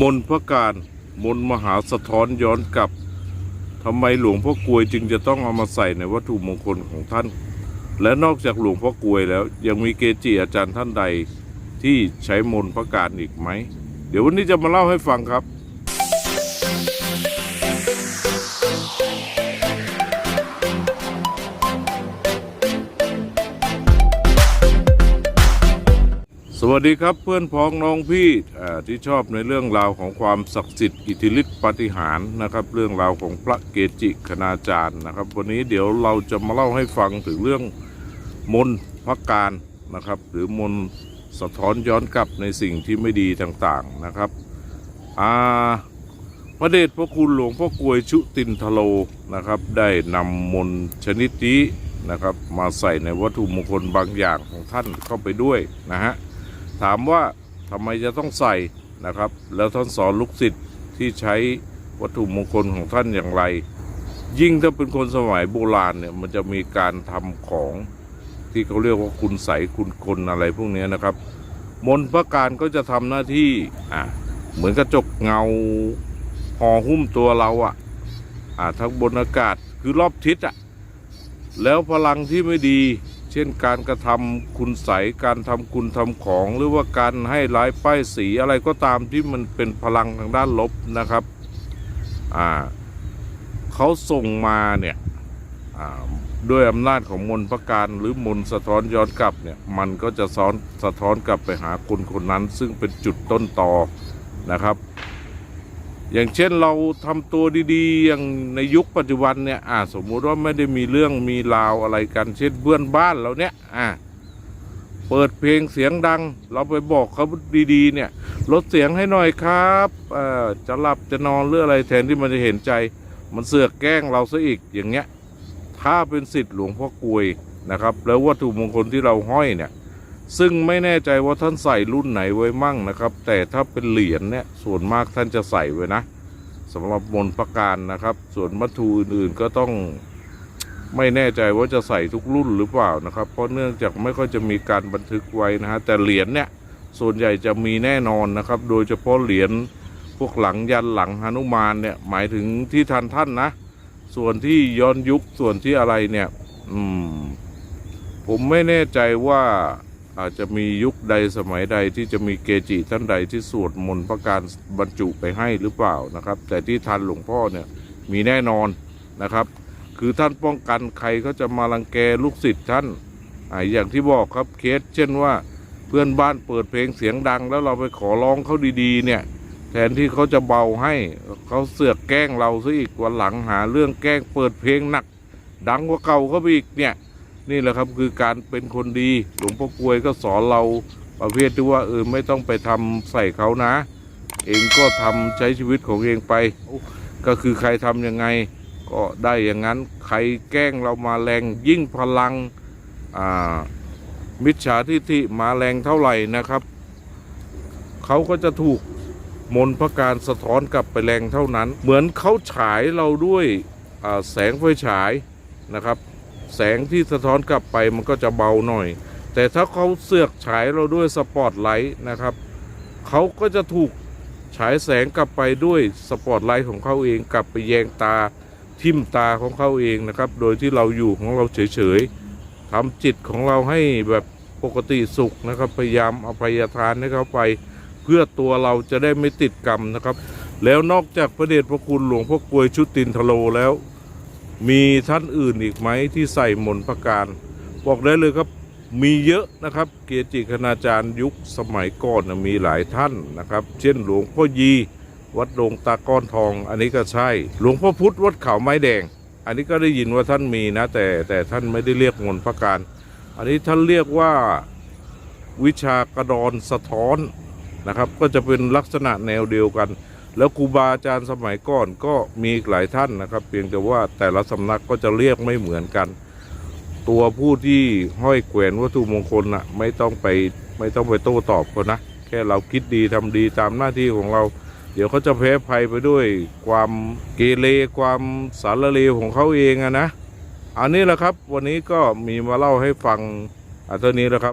มนพระการมนมหาสะท้อนย้อนกลับทำไมหลวงพ่อกลวยจึงจะต้องเอามาใส่ในวัตถุมงคลของท่าน และนอกจากหลวงพ่อกลวยแล้ว ยังมีเกจิอาจารย์ท่านใดที่ใช้มนพระการอีกไหม เดี๋ยววันนี้จะมาเล่าให้ฟังครับ วัสดีครับเพื่อนพ้องน้องพี่ที่ชอบในเรื่องราวของความศักดิ์สิทธิ์อิทธิฤทธิปาฏิหารย์นะครับ เรื่องราวของพระเกจิคณาจารย์นะครับ วันนี้เดี๋ยวเราจะมาเล่าให้ฟังถึงเรื่องมนพระการนะครับ หรือมนสะท้อนย้อนกลับในสิ่งที่ไม่ดีต่างๆนะครับอาพระเดชพระคุณหลวงพ่อกลวยชุตินทโลนะครับ ได้นำมนชนิดนี้นะครับ มาใส่ในวัตถุมงคลบางอย่างของท่านเข้าไปด้วยนะฮะ ถามว่าทำไมจะต้องใส่นะครับ แล้วท่านสอนลูกศิษย์ที่ใช้วัตถุมงคลของท่านอย่างไร ยิ่งถ้าเป็นคนสมัยโบราณเนี่ยมันจะมีการทำของที่เขาเรียกว่าคุณใสคุณคนอะไรพวกนี้นะครับ มนพระการก็จะทำหน้าที่อะเหมือนกระจกเงาห่อหุ้มตัวเราอะอะทั้งบนอากาศคือรอบทิศอะแล้วพลังที่ไม่ดี เช่นการกระทำคุณใสการทำคุณทำของ หรือว่าการให้ร้ายป้ายสีอะไรก็ตามที่มันเป็นพลังทางด้านลบนะครับอ่าเขาส่งมาเนี่ยอ่าด้วยอำนาจของมนต์ประการหรือมนต์สะท้อนย้อนกลับเนี่ยมันก็จะซ้อนสะท้อนกลับไปหาคนคนนั้น ซึ่งเป็นจุดต้นตอนะครับ อย่างเช่นเราทำตัวดีๆ อย่างในยุคปัจจุบันเนี่ยอ่าสมมุติว่าไม่ได้มีเรื่องมีราวอะไรกัน เช่นเพื่อนบ้านเราเนี่ยอ่าเปิดเพลงเสียงดัง เราไปบอกเขาดีๆ เนี่ยลดเสียงให้หน่อยครับเอ่อจะหลับจะนอนหรืออะไรแทนที่มันจะเห็นใจ มันเสือกแกล้งเราซะอีกอย่างเงี้ย ถ้าเป็นสิทธิ์หลวงพ่อกลวยนะครับ แล้ววัตถุมงคลที่เราห้อยเนี่ย ซึ่งไม่แน่ใจว่าท่านใส่รุ่นไหนไว้มั่งนะครับ แต่ถ้าเป็นเหรียญเนี่ยส่วนมากท่านจะใส่ไว้นะสำหรับมนประการนะครับ ส่วนวัตถุอื่นๆก็ต้องไม่แน่ใจว่าจะใส่ทุกรุ่นหรือเปล่านะครับ เพราะเนื่องจากไม่ค่อยจะมีการบันทึกไว้นะฮะแต่เหรียญเนี่ยส่วนใหญ่จะมีแน่นอนนะครับ โดยเฉพาะเหรียญพวกหลังยันหลังหนุมานเนี่ยหมายถึงที่ทันท่านนะ ส่วนที่ย้อนยุคส่วนที่อะไรเนี่ย อืม ผมไม่แน่ใจว่า อาจจะมียุคใดสมัยใดที่จะมีเกจิท่านใดที่สวดมนต์พระการบรรจุไปให้หรือเปล่านะครับ แต่ที่ทันหลวงพ่อเนี่ยมีแน่นอนนะครับ คือท่านป้องกันใครเขาจะมารังแกลูกศิษย์ท่านออย่างที่บอกครับเคส เช่นว่าเพื่อนบ้านเปิดเพลงเสียงดัง แล้วเราไปขอร้องเขาดีๆ เนี่ยแทนที่เขาจะเบาให้เขาเสือกแกล้งเราซะอีกวันหลังหาเรื่องแกล้งเปิดเพลงหนัก ดังกว่าเก่าเขาไปอีกเนี่ย นี่แหละครับคือการเป็นคนดีหลวงพ่อกลวยก็สอนเราประเภทที่ว่าเออไม่ต้องไปทำใส่เขานะ เองก็ทำใช้ชีวิตของเองไป ก็คือใครทำยังไง ก็ได้อย่างนั้นใครแกล้งเรามาแรงยิ่งพลังมิจฉาทิฐิมาแรงเท่าไหร่นะครับ เขาก็จะถูกมนพระการสะท้อนกลับไปแรงเท่านั้น เหมือนเขาฉายเราด้วยแสงไฟฉายนะครับ แสงที่สะท้อนกลับไปมันก็จะเบาหน่อย แต่ถ้าเขาเสือกฉายเราด้วยสปอตไลท์นะครับเขาก็จะถูกฉายแสงกลับไปด้วยสปอตไลท์ของเขาเองกลับไปแยงตาทิ่มตาของเขาเองนะครับ โดยที่เราอยู่ของเราเฉยๆทำจิตของเราให้แบบปกติสุขนะครับ พยายามอภัยทานให้เขาไป เพื่อตัวเราจะได้ไม่ติดกรรมนะครับ แล้วนอกจากพระเดชพระคุณหลวงพ่อกลวยชุตินทโลแล้ว มีท่านอื่นอีกไหมที่ใส่มนต์ประการ บอกได้เลยครับมีเยอะนะครับ เกจิคณาจารย์ยุคสมัยก่อนนะมีหลายท่านนะครับ เช่นหลวงพ่อยีวัดดงตาก้อนทอง อันนี้ก็ใช่ หลวงพ่อพุธวัดเขาไม้แดง อันนี้ก็ได้ยินว่าท่านมีนะ แต่แต่ท่านไม่ได้เรียกมนต์ประการ อันนี้ท่านเรียกว่าวิชากระดอนสะท้อนนะครับ ก็จะเป็นลักษณะแนวเดียวกัน แล้วครูบาอาจารย์สมัยก่อนก็มีหลายท่านนะครับ เพียงแต่ว่าแต่ละสำนักก็จะเรียกไม่เหมือนกัน ตัวผู้ที่ห้อยแขวนวัตถุมงคลน่ะไม่ต้องไปไม่ต้องไปโต้ตอบเขานะแค่เราคิดดีทำดีตามหน้าที่ของเรา เดี๋ยวเขาจะแพ้ภัยไปด้วยความเกเรความสารเลวของเขาเองอะนะ อันนี้แหละครับ วันนี้ก็มีมาเล่าให้ฟังอะเท่านี้แหละครับ